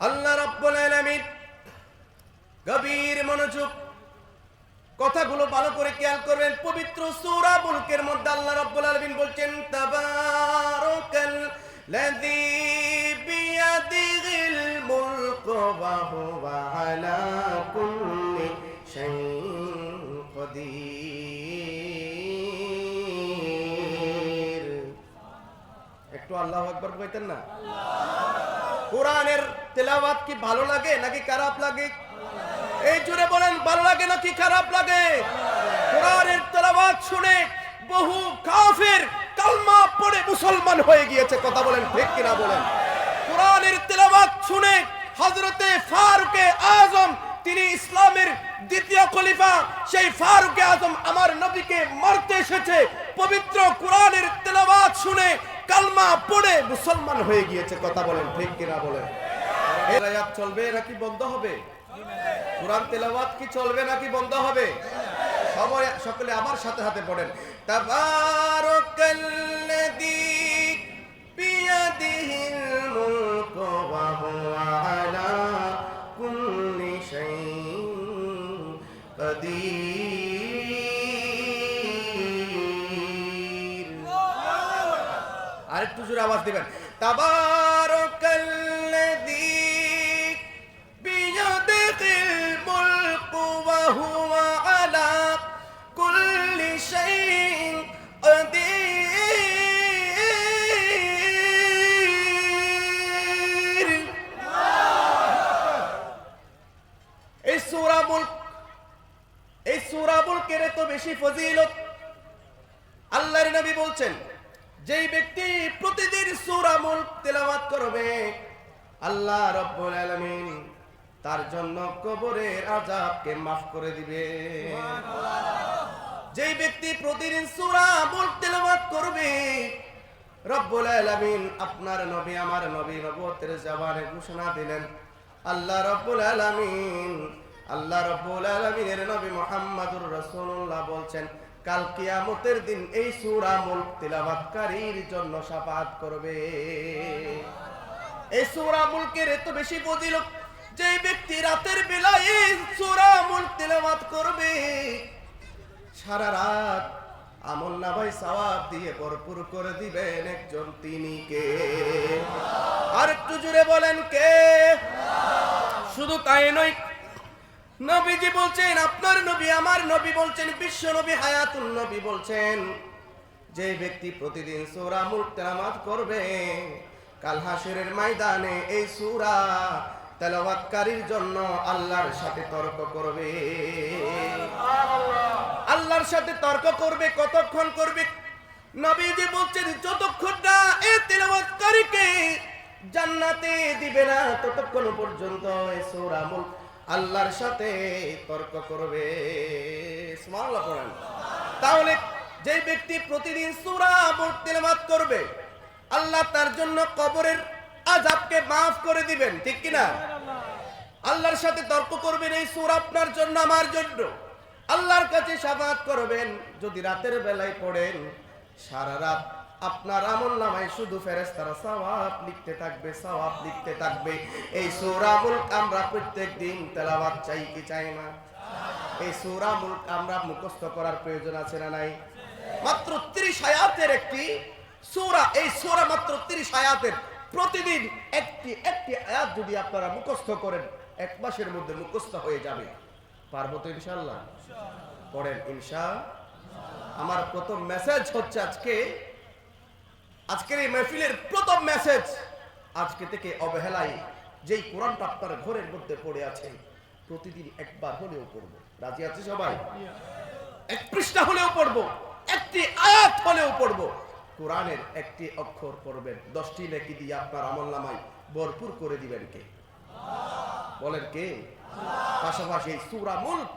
আল্লাহ আলামিন গভীর মনোযোগ, কথাগুলো ভালো করে খেয়াল করবেন। পবিত্র সূরা মুলকের মধ্যে আল্লাহ রাব্বুল আলামিন বলছেন একটু আল্লাহু আকবার কইতেন না? কোরআনের তেলাওয়াত কি ভালো লাগে নাকি খারাপ লাগে? এই জুড়ে বলেন, ভালো লাগে নাকি খারাপ লাগে? কোরআনের তেলাওয়াত শুনে বহু কাফের কালমা পড়ে মুসলমান হয়ে গিয়েছে, কথা বলেন ঠিক কিনা বলেন। কোরআনের তেলাওয়াত শুনে হযরতে ফারুকে আজম, তিনি ইসলামের দ্বিতীয় খলিফা, সেই ফারুকে আজম আমার নবীকে মারতে এসেছে। পবিত্র কোরআনের তেলাওয়াত শুনে কালমা পড়ে মুসলমান হয়ে গিয়েছে, কথা বলেন, ঠিক কিনা এই চলবে নাকি বন্ধ হবে? কোরআন তেলাওয়াত কি চলবে নাকি বন্ধ হবে? সবাই সকলে আমার সাথে হাতে পড়েন। তাবারাকাল্লাযী বিয়াদিহিল আরেকটু জোরে আওয়াজ দিবেন। হুয়া কুল্লি এই এত বেশি ফজিলত আল্লাহর নবী বলছেন যেই ব্যক্তি প্রতিদিন সূরা মুলক তেলাওয়াত করবে আল্লাহ রাব্বুল আলামিন তার জন্য কবরের আযাবকে মাফ করে দিবে। যেই ব্যক্তি প্রতিদিন সূরা মুলক তেলাওয়াত করবে রব্বুল আলামিন আপনার নবী আমার নবী নবুয়তের জবানে ঘোষণা দিলেন আল্লাহ রব্বুল আলামিন আল্লাহ রব্বুল আলামিনের নবী মুহাম্মদুর রাসূলুল্লাহ বলছেন কাল কিয়ামতের দিন এই সুরা মুলক তিলাওয়াতকারীর জন্য শাফাআত করবে। এই সূরা মুলকের এত বেশি ফজিলত যে ব্যক্তি রাতের বেলায় এই সূরা মুলক তিলাওয়াত করবে, সারা রাত আমল নামাই সওয়াব দিয়ে ভরপুর করে দিবেন একজন তিনি কে? আর একটু জুড়ে বলেন কে? শুধু তাই নয় নবীজি বলছেন আপনার নবী আমার নবী বলছেন বিশ্ব নবী হায়াতুল নবী বলছেন। যে ব্যক্তি প্রতিদিন সূরা তেলাওয়াত করবে কাল হাসরের ময়দানে এই সূরা তেলাওয়াতকারীর জন্য আল্লাহর সাথে তর্ক করবে। আল্লাহর সাথে তর্ক করবে কতক্ষণ করবে? নবীজি বলছেন যতক্ষণ না এই তেলাওয়াতকারীকে জান্নাতে দিবে না ততক্ষণ পর্যন্ত এই সূরা মুলক আল্লাহর সাথে তর্ক করবে। তাহলে যে ব্যক্তি প্রতিদিন সুরা তেলাওয়াত করবে, আল্লাহ তার জন্য কবরের আযাবকে মাফ করে দিবেন, ঠিক কি না আল্লাহর সাথে তর্ক করবেন এই সূরা আপনার জন্য, আমার জন্য। আল্লাহর কাছে শাফাত করবেন, যদি রাতের বেলায় পড়েন, সারা রাত আপনার আমল নামায় শুধু ফেরেশতারা সওয়াব লিখতে থাকবে, সওয়াব লিখতে থাকবে। এই সূরা মুলক আমরা প্রত্যেক দিন তেলাওয়াত চাই কি চাই না? এই সূরা মুলক আমরা মুখস্থ করার প্রয়োজন আছে না নাই? মাত্র 30 আয়াতের একটি সূরা, এই সূরা মাত্র 30 আয়াতের প্রতিদিন একটি একটি আয়াত যদি আপনারা মুখস্থ করেন, এক মাসের মধ্যে মুখস্থ হয়ে যাবে। পারব তো ইনশাআল্লাহ? পড়েন, ইনশা আমার প্রথম মেসেজ হচ্ছে আজকে আজকের এই মেহফিলের প্রথম মেসেজ আজকে থেকে অবহেলায় যেই কোরআনটা আপনার ঘরের মধ্যে পড়ে আছে, প্রতিদিন একবার হলেও পড়ব। রাজি আছে সবাই? এক পৃষ্ঠা হলেও পড়ব, একটি আয়াত হলেও পড়ব। কোরআনের একটি অক্ষর পড়বেন, দশটি নেকি দিয়ে আপনার আমল নামায় ভরপুর করে দিবেন কে? বলেন কে? পাশাপাশি এই সূরা মুলক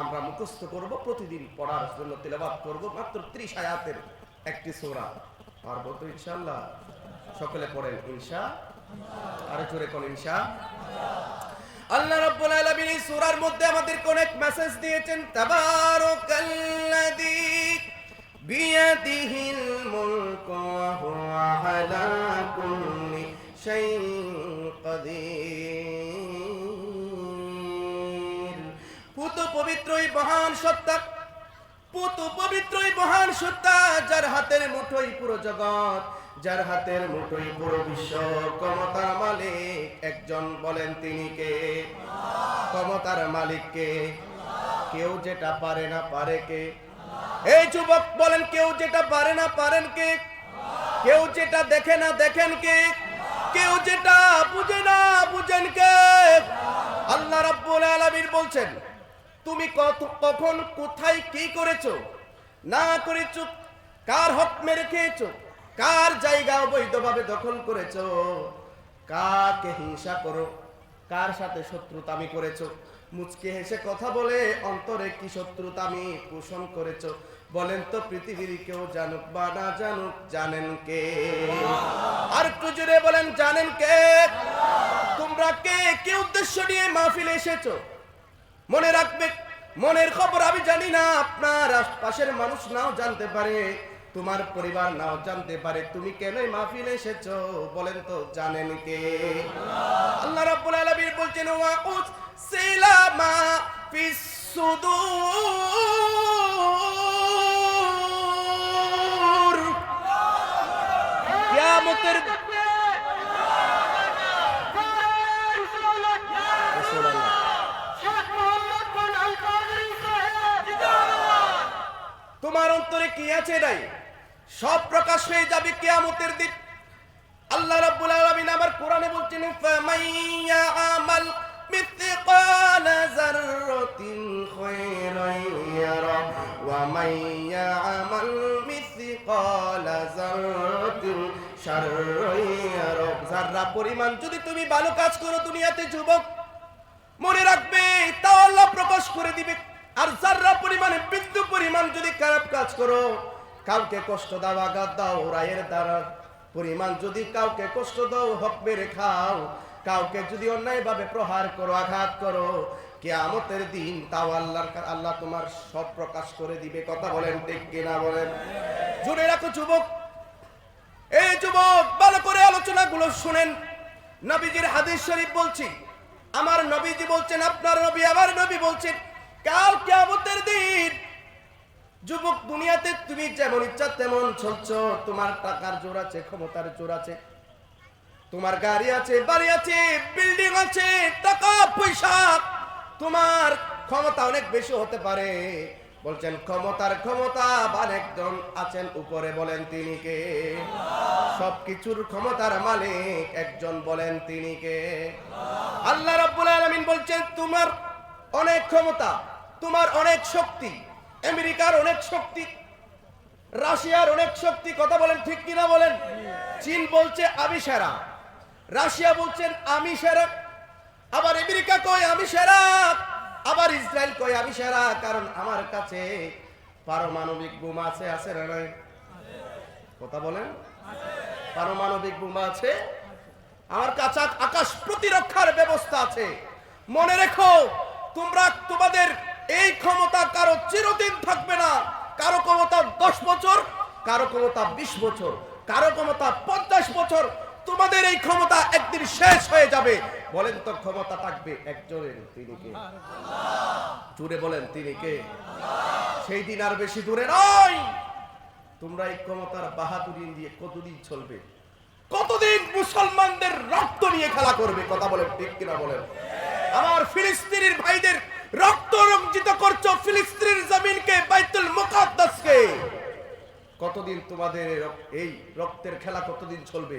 আমরা মুখস্থ করব, প্রতিদিন পড়ার জন্য তেলাওয়াত করব, মাত্র 30 আয়াতের একটি সূরা। পারব তো ইনশাল্লাহ সকলে পড়েন ইনশা, আরে জোরে কোন ইনশা। আল্লাহ রাব্বুল আলামিন এই সূরার মধ্যে আমাদের কোন এক মেসেজ দিয়েছেন, তাবারাকাল্লাযী বিয়াদিহিল মুলকু ওয়া হুয়া আলা কুল্লি শাইইন কাদির। পুত পবিত্র এই মহান সত্তা পুত পবিত্রই মহান সত্তা, যার হাতের মুঠোই পুরো জগৎ, যার হাতের মুঠোই পুরো বিশ্ব। ক্ষমতার মালিক একজন বলেন তিনি কে? ক্ষমতার মালিককে কেউ যেটা পারে না পারে কে? এই যুবক বলেন, কেউ যেটা পারে না পারেন কে? কেউ যেটা দেখে না দেখেন কে? কেউ যেটা বুঝে না বুঝেন কে? আল্লাহ রাব্বুল আলামিন বলছেন তুমি কত কখন, কোথায়, কি করেছ? না করেছ, কার হক মেরে খেয়েছো? কার জায়গা অবৈধভাবে দখল করেছ? কাকে হিংসা করো? কার সাথে শত্রুতামি করেছ? মুচকে হেসে কথা বলে অন্তরে কি শত্রুতামি পোষণ করেছ? বলেন তো পৃথিবীর কেউ জানুক বা না জানুক, জানেন কে? আর একটু জোরে বলেন, জানেন কে? তোমরা কে? কি উদ্দেশ্য নিয়ে মাহফিলে এসেছ? মনে রাখবে, মনের খবর আমি জানি না, আপনার আশপাশের মানুষ নাও জানতে পারে, তোমার পরিবার নাও জানতে পারে, তুমি কেন মাহফিলে এসেছ বলেন তো জানেন কে? আল্লাহ রাব্বুল আলামিন বলছেন ওয়া উস সিলামা ফিস সুদূর। কিয়ামতের তোমার অন্তরে কি আছে নাই সব প্রকাশ হয়ে যাবে কিয়ামতের দিন। আল্লাহ রাব্বুল আলামিন আবার কোরআনে বলছেন ফামাইয়া আমাল যাররাতিন খায়রান ইয়ারা ওয়া মাইয়া আমাল মিথকাল যাররাতিন শাররান ইয়ারা। যাররা পরিমাণ, যদি তুমি ভালো কাজ করো দুনিয়াতে যুবক, মনে রাখবে, তাও আল্লাহ প্রকাশ করে দিবে। আর যারা পরিমাণে পরিমাণ যদি খারাপ কাজ করো, কাউকে কষ্ট দাও, আঘাত দাও, রায়ের দ্বারা পরিমাণ যদি কাউকে কষ্ট দাও, হক মেরে খাও, কাউকে যদি অন্যায় ভাবে প্রহার করো, আঘাত করো, কেয়ামতের দিন তাও আল্লাহর আল্লাহ তোমার সব প্রকাশ করে দিবে। কথা বলেন ঠিক কিনা বলেন? জুড়ে রাখো যুবক। এই যুবক, ভালো করে আলোচনাগুলো শুনেন। নবীজির হাদিস শরীফ বলছি। আমার নবীজি বলছেন, আপনার নবী আমার নবী বলছেন, কাল কিয়ামতের দিন যুবক দুনিয়াতে তুমি যেমন ইচ্ছা তেমন চলছো। তোমার টাকার জোর আছে, ক্ষমতার জোর আছে। তোমার গাড়ি আছে, বাড়ি আছে বিল্ডিং আছে, টাকা, পয়সা। তোমার ক্ষমতা অনেক বেশি হতে পারে। বলছেন, ক্ষমতার ক্ষমতা একজন আছেন উপরে, বলেন তিনি কে? সবকিছুর ক্ষমতার মালিক একজন, বলেন তিনি কে? আল্লাহ রাব্বুল আলামিন বলছেন, তোমার অনেক ক্ষমতা, তোমার অনেক শক্তি আমেরিকার অনেক শক্তি, রাশিয়ার অনেক শক্তি, কথা বলেন ঠিক কিনা বলেন? চীন বলছে আমি সেরা, রাশিয়া বলছেন আমি সেরা, আবার আমেরিকা কয় আমি সেরা, আবার ইসরায়েল কয় আমি সেরা, কারণ আমার কাছে পারমাণবিক বোমা আছে আছে কথা বলেন। পারমাণবিক বোমা আছে, আমার কাছে আকাশ প্রতিরক্ষার ব্যবস্থা আছে। মনে রেখো, তোমরা তোমাদের এই ক্ষমতা কারও চিরদিন থাকবে না। কারও ক্ষমতা দশ বছর, কারও ক্ষমতা বিশ বছর, কারও ক্ষমতা পঞ্চাশ বছর। তোমাদের এই ক্ষমতা একদিন শেষ হয়ে যাবে। বলেন তো ক্ষমতা থাকবে একজনের, তিনি কে? জুড়ে বলেন, তিনি কে? সেই দিন আর বেশি দূরে নয়। তোমরা এই ক্ষমতার বাহাদুরি দিয়ে কতদিন চলবে? কতদিন মুসলমানদের রক্ত নিয়ে খেলা করবে? কথা বলেন ঠিক কিনা বলেন? আমার ফিলিস্তিনির ভাইদের রক্ত রঞ্জিত করছ ফিলিস্তিনের জমিনকে বাইতুল মুকাদ্দাসকে। কতদিন তোমাদের এই রক্তের খেলা কতদিন চলবে?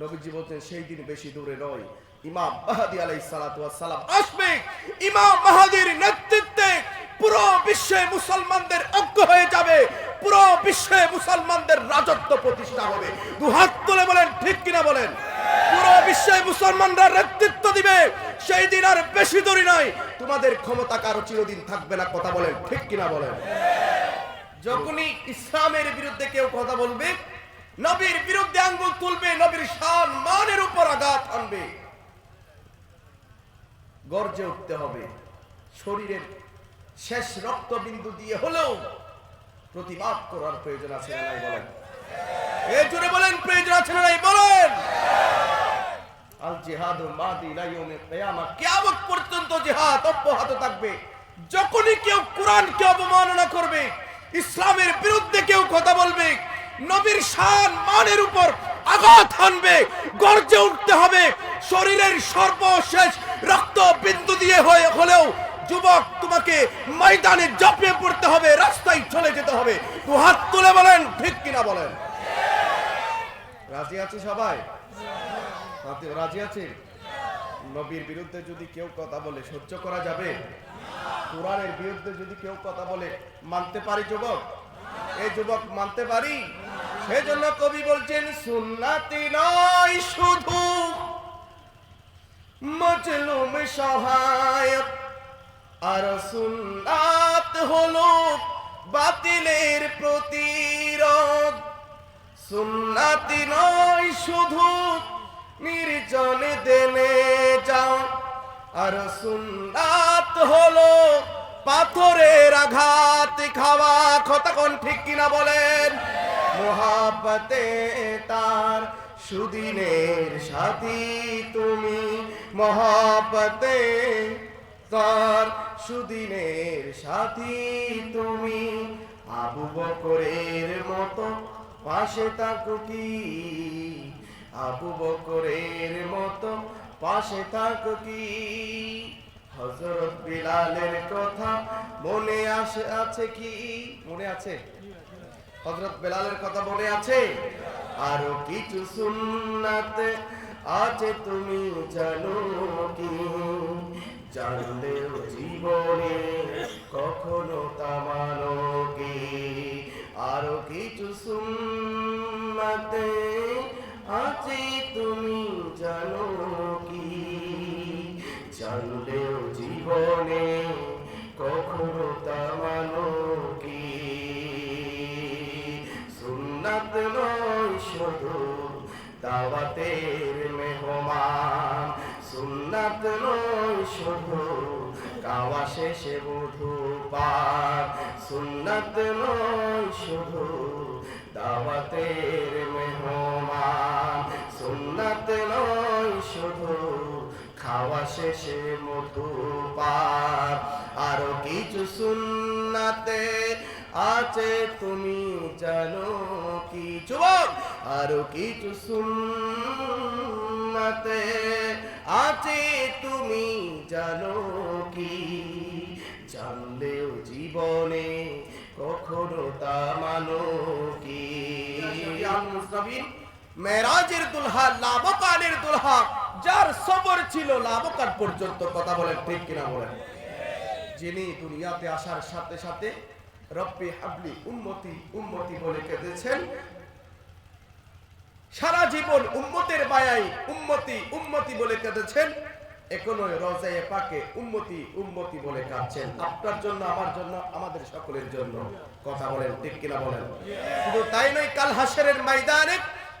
নবীজি বলছেন, সেই দিন বেশি দূরে নয়। ইমাম মাহাদি আলাই সালাম আসবে। ইমাম মাহাদির নেতৃত্বে পুরো বিশ্বে মুসলমানদের অজ্ঞ হয়ে যাবে। পুরো বিশ্বে মুসলমানদের রাজত্ব প্রতিষ্ঠা হবে। দু হাত তুলে বলেন, ঠিক কিনা বলেন? পুরো বিশ্বে মুসলমানরা নেতৃত্ব দিবে, সেই দিন আর বেশি দূরে নয় তোমাদের ক্ষমতা কারও চিরদিন থাকবে না, কথা বলেন, ঠিক কিনা বলেন? যখনই ইসলামের বিরুদ্ধে কেউ কথা বলবে, নবীর বিরুদ্ধে আঙ্গুল তুলবে, নবীর শান মানের উপর আঘাত আনবে। গর্জে উঠতে হবে। শরীরের শেষ রক্তবিন্দু দিয়ে হলেও প্রতিবাদ করার প্রয়োজন আছে না নাই বলেন? এই জুড়ে বলেন, প্রয়োজন আছে না নাই বলেন? কেউ অবমাননা করবে, ইসলামের বিরুদ্ধে কেউ কথা বলবে, নবীর মানের উপর আঘাত হানবে, গর্জে উঠতে হবে, শরীরের সর্বশেষ রক্ত বিন্দু দিয়ে হয়ে হলেও যুবক তোমাকে ময়দানে ঝাঁপিয়ে পড়তে হবে, রাস্তায় চলে যেতে হবে। তো হাত তুলে বলেন, ঠিক কিনা বলেন? রাজি আছে সবাই? রাজি- রাজি আছে নবীর বিরুদ্ধে যদি কেউ কথা বলে, সহ্য করা যাবে? কোরআনের বিরুদ্ধে যদি কেউ কথা বলে, মানতে পারি যুবক? এই যুবক, মানতে পারি? সেজন্য কবি বলছেন, সুন্নাতি নয় শুধু মজলুম সহায়ক আর সুন্নাত হলো বাতিলের প্রতিরোধ। সুন্নাতি নয় শুধু নির্জনে দেনে যাও। আর সুন্নাত হলো পাথরের আঘাত খাওয়া। কতক্ষণ ঠিক কিনা বলেন? মোহাব্বতে তার সুদিনের সাথী তুমি। মহাপতে তার সুদিনের সাথী তুমি। আবু বকরের মতো পাশে থাকো কি? আবু বকরের মতো পাশে থাকো কি? হজরত বিলালের কথা মনে আসে, আছে কি? মনে আছে? হজরত বেলালের কথা মনে আছে? আরও কিছু সুন্নাতে আছে, তুমি জানো কি? জানলেও জীবনে কখনো তা মানো কি? আরও কিছু সুন্নাতে শুধু দাওয়াতের মেহমান, সুন্নাত নয় শুধু গাওয়া শেষে বধু পার সুন্নাত নয় শুধু, দাওয়াতের মেহমান, সুন্নাত নয় শুধু, খাওয়া শেষে মধু পার আরও কিছু সুন্নাতে আছে তুমি জানো কি যুবক? আরও কিছু সুন্নাতে আছে তুমি জানো কি? জানলেও জীবনে কখনো তা মানো কি? মেরাজের দুলহা লাভকানের দুলহা, যার সবর ছিল লাভকান পর্যন্ত, কথা বলেন ঠিক কিনা বলেন? যিনি দুনিয়াতে আসার সাথে সাথে রব্বি হাবলি বলে কেঁদেছেন। সারা জীবন বলে কেঁদেছেন। এখনও পাকে বলে কাঁদছেন। আপনার জন্য, আমার জন্য, আমাদের সকলের জন্য। কথা বলেন, ঠিক কিনা বলেন? শুধু তাই নয়, কাল হাসরের ময়দানে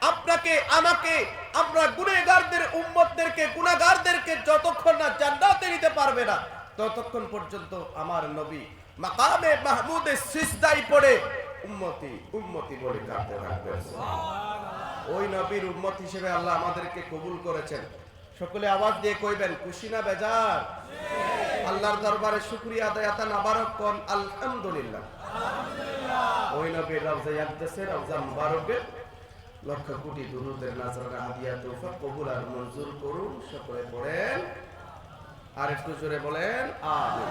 আপনাকে, আমাকে, আমরা গুনেগারদের উম্মতদেরকে গুনাহগারদেরকে যতক্ষণ না জান্নাতে নিতে পারবে না, ততক্ষণ পর্যন্ত আমার নবী মাকামে মাহমুদে সিজদাই পড়ে উম্মতি উম্মতি বলে কাঁদতে থাকবেন। ওই নবীর উম্মত হিসেবে আল্লাহ আমাদেরকে কবুল করেছেন। সকলে আওয়াজ দিয়ে কইবেন, খুশি না বেজার? আল্লাহর দরবারে শুকরিয়া আদায় আতা নাবারক কোন, আলহামদুলিল্লাহ। ওই নবীর রওজা ইয়াকদাসের রওজা মুবারকের লক্ষ কোটি দুরুদের নাজরানা হাদিয়া তোফা কবুল আর মঞ্জুর করুন, সকলে পড়েন। আর একটু জোরে বলেন, আমিন।